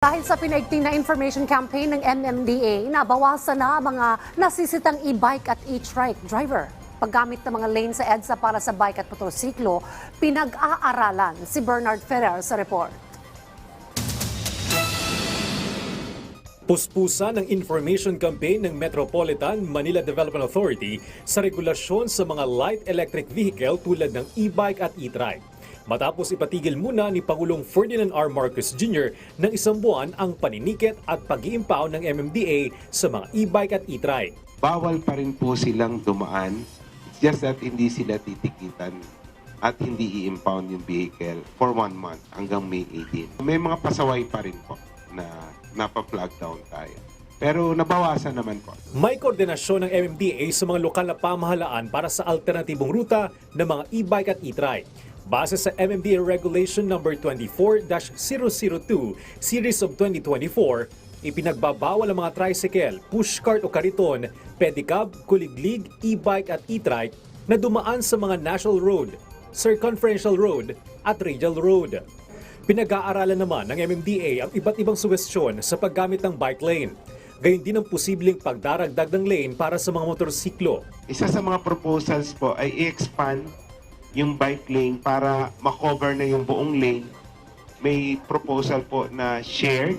Dahil sa pinaigting na information campaign ng MMDA, nabawasan na mga nasisitang e-bike at e-trike driver. Paggamit ng mga lane sa EDSA para sa bike at motorsiklo, pinag-aaralan si Bernard Ferrer sa report. Puspusa ng information campaign ng Metropolitan Manila Development Authority sa regulasyon sa mga light electric vehicle tulad ng e-bike at e-trike. Matapos ipatigil muna ni Pangulong Ferdinand R. Marcos Jr. ng isang buwan ang paninikit at pag-iimpaw ng MMDA sa mga e-bike at e-trike. bawal pa rin po silang dumaan. It's just that hindi sila titikitan at hindi i-impound yung vehicle for one month hanggang May 18. May mga pasaway pa rin po na napa-flag down tayo. Pero nabawasan naman po. May koordinasyon ng MMDA sa mga lokal na pamahalaan para sa alternatibong ruta ng mga e-bike at e-trike. Base sa MMDA Regulation No. 24-002 Series of 2024, ipinagbabawal ang mga tricycle, pushcart o kariton, pedicab, kuliglig, e-bike at e-trike na dumaan sa mga national road, circumferential road at radial road. Pinag-aaralan naman ng MMDA ang iba't ibang suwestyon sa paggamit ng bike lane. Gayun din ang posibleng pagdaragdag ng lane para sa mga motorsiklo. Isa sa mga proposals po ay i-expand yung bike lane para makover na yung buong lane. May proposal po na shared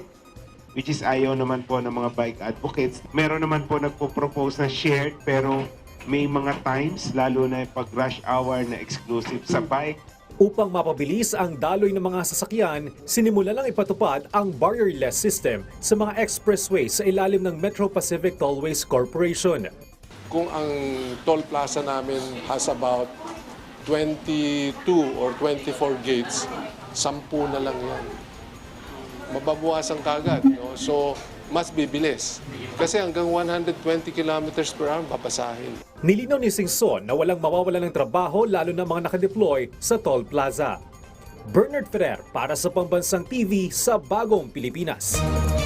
which is ayaw naman po ng mga bike advocates. Meron naman po nagpo-propose na shared pero may mga times lalo na pag rush hour na exclusive sa bike Upang mapabilis ang daloy ng mga sasakyan, sinimula lang ipatupad ang barrierless system sa mga expressway sa ilalim ng Metro Pacific Tollways Corporation. kung ang toll plaza namin has about 22 or 24 gates, 10 na lang yan. Mababawasan kagad. No? So, mas bibilis. Kasi hanggang 120 kilometers per hour, papasahin. Nilinaw ni Singson na walang mawawala ng trabaho lalo na mga nakadeploy sa toll plaza. Bernard Ferrer para sa Pambansang TV sa Bagong Pilipinas.